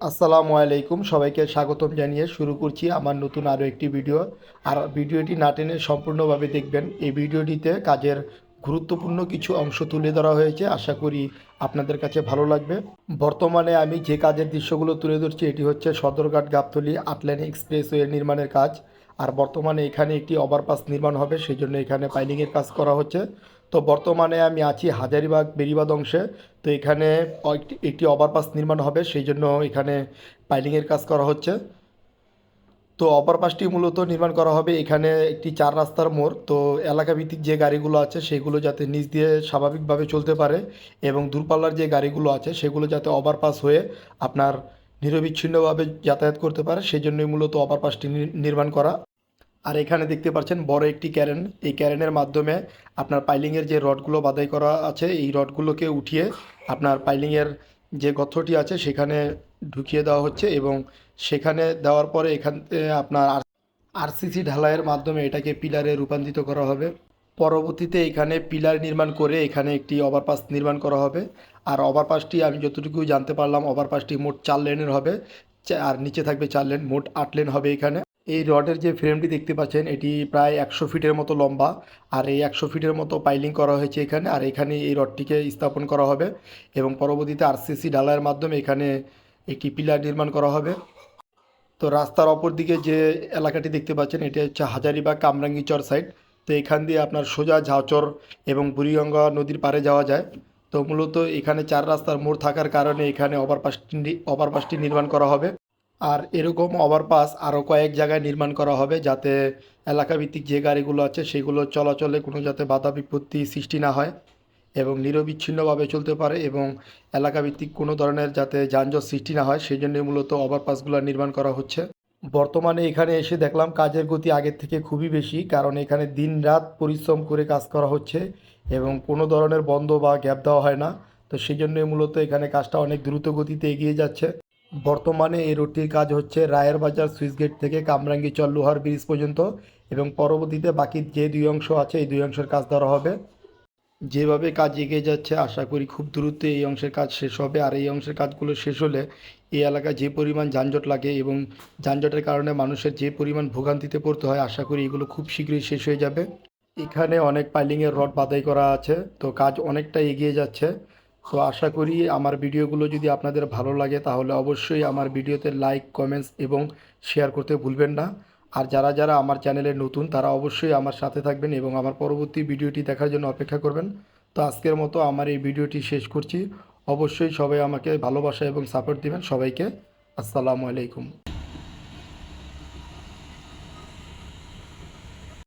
আসসালামু আলাইকুম। সবাইকে স্বাগতম জানিয়ে শুরু করছি আমার নতুন আরও একটি ভিডিও। আর ভিডিওটি না টেনে সম্পূর্ণভাবে দেখবেন। এই ভিডিওটিতে কাজের গুরুত্বপূর্ণ কিছু অংশ তুলে ধরা হয়েছে। আশা করি আপনাদের কাছে ভালো লাগবে। বর্তমানে আমি যে কাজের দৃশ্যগুলো তুলে ধরছি, এটি হচ্ছে সদরঘাট গাবতলি আটলাইন এক্সপ্রেসওয়ে নির্মাণের কাজ। আর বর্তমানে এখানে একটি ওভারপাস নির্মাণ হবে সেই জন্য এখানে পাইলিংয়ের কাজ করা হচ্ছে। তো বর্তমানে আমি আছি হাজারিবাগ বেরিবাদ অংশে। তো এখানে একটি- ওভারপাস নির্মাণ হবে, সেই জন্য এখানে পাইলিংয়ের কাজ করা হচ্ছে। তো ওভারপাসটি মূলত নির্মাণ করা হবে এখানে একটি চার রাস্তার মোড়। তো এলাকা ভিত্তিক যে গাড়িগুলো আছে, সেগুলো যাতে নিচ দিয়ে স্বাভাবিকভাবে চলতে পারে এবং দূরপাল্লার যে গাড়িগুলো আছে, সেগুলো যাতে ওভারপাস হয়ে আপনার নিরবিচ্ছিন্নভাবে যাতায়াত করতে পারে, সেই জন্যই মূলত ওভারপাসটি নির্মাণ করা। আর এখানে দেখতে পাচ্ছেন বড় একটি ক্যারেন। এই ক্যারেনের মাধ্যমে আপনার পাইলিংয়ের যে রডগুলো বাদাই করা আছে, এই রডগুলোকে উঠিয়ে আপনার পাইলিংয়ের যে গর্তটি আছে, সেখানে ঢুকিয়ে দেওয়া হচ্ছে এবং সেখানে দেওয়ার পরে এখান আপনার আরসিসি ঢালাইয়ের মাধ্যমে এটাকে পিলারে রূপান্তরিত করা হবে। পরবর্তীতে এখানে পিলার নির্মাণ করে এখানে একটি ওভারপাস নির্মাণ করা হবে। আর ওভারপাসটি আমি যতটুকু জানতে পারলাম, ওভারপাসটি মোট চার লেনের হবে। আর নিচে থাকবে চার লেন, মোট আট লেন হবে এখানে। এই রডের যে ফ্রেমটি দেখতে পাচ্ছেন, এটি প্রায় একশো ফিটের মতো লম্বা। আর এই একশো ফিটের মতো পাইলিং করা হয়েছে এখানে। আর এখানে এই রডটিকে স্থাপন করা হবে এবং পরবর্তীতে আরসিসি ঢালাইয়ের মাধ্যমে এখানে একটি পিলার নির্মাণ করা হবে। তো রাস্তার অপর দিকে যে এলাকাটি দেখতে পাচ্ছেন, এটি হচ্ছে হাজারিবাগ কামরাঙ্গিচর সাইড তো এখান দিয়ে আপনার সোজা ঝাউচর এবং বুড়িগঙ্গা নদীর পাড়ে যাওয়া যায়। তো মূলত এখানে চার রাস্তার মোড় থাকার কারণে এখানে ওভারপাসটি ওভারপাসটি নির্মাণ করা হবে। আর এরকম ওভারপাস আরও কয়েক জায়গায় নির্মাণ করা হবে যাতে এলাকাভিত্তিক যে গাড়িগুলো আছে সেগুলো চলাচলে কোনো যাতে বাধা বিপত্তি সৃষ্টি না হয় এবং নিরবিচ্ছিন্নভাবে চলতে পারে এবং এলাকাভিত্তিক কোনো ধরনের যাতে যানজট সৃষ্টি না হয় সেই জন্যই মূলত ওভারপাসগুলো নির্মাণ করা হচ্ছে। বর্তমানে এখানে এসে দেখলাম কাজের গতি আগের থেকে খুবই বেশি কারণ এখানে দিন রাত পরিশ্রম করে কাজ করা হচ্ছে এবং কোনো ধরনের বন্ধ বা গ্যাপ দেওয়া হয় না। তো সেই জন্যই মূলত এখানে কাজটা অনেক দ্রুত গতিতে এগিয়ে যাচ্ছে। বর্তমানে এই রোডটির কাজ হচ্ছে রায়ের বাজার সুইচ গেট থেকে কামরাঙ্গীচর লোহার ব্রিজ পর্যন্ত এবং পরবর্তীতে বাকি যে দুই অংশ আছে, এই দুই অংশের কাজ ধরা হবে। যেভাবে কাজ এগিয়ে যাচ্ছে, আশা করি খুব দ্রুত এই অংশের কাজ শেষ হবে। আর এই অংশের কাজগুলো শেষ হলে এই এলাকায় যে পরিমাণ যানজট লাগে এবং যানজটের কারণে মানুষের যে পরিমাণ ভোগান্তিতে পড়তে হয়, আশা করি এগুলো খুব শীঘ্রই শেষ হয়ে যাবে। এখানে অনেক পাইলিংয়ের রড বাদাই করা আছে। তো কাজ অনেকটা এগিয়ে যাচ্ছে। তো আশা করি আমার ভিডিওগুলো যদি আপনাদের ভালো লাগে, তাহলে অবশ্যই আমার ভিডিওতে লাইক কমেন্টস এবং শেয়ার করতে ভুলবেন না। আর যারা যারা আমার চ্যানেলে নতুন, তারা অবশ্যই আমার সাথে থাকবেন এবং আমার পরবর্তী ভিডিওটি দেখার জন্য অপেক্ষা করবেন। তো আজকের মতো আমার এই ভিডিওটি শেষ করছি। অবশ্যই সবাই আমাকে ভালোবাসা এবং সাপোর্ট দিবেন। সবাইকে আসসালামু আলাইকুম।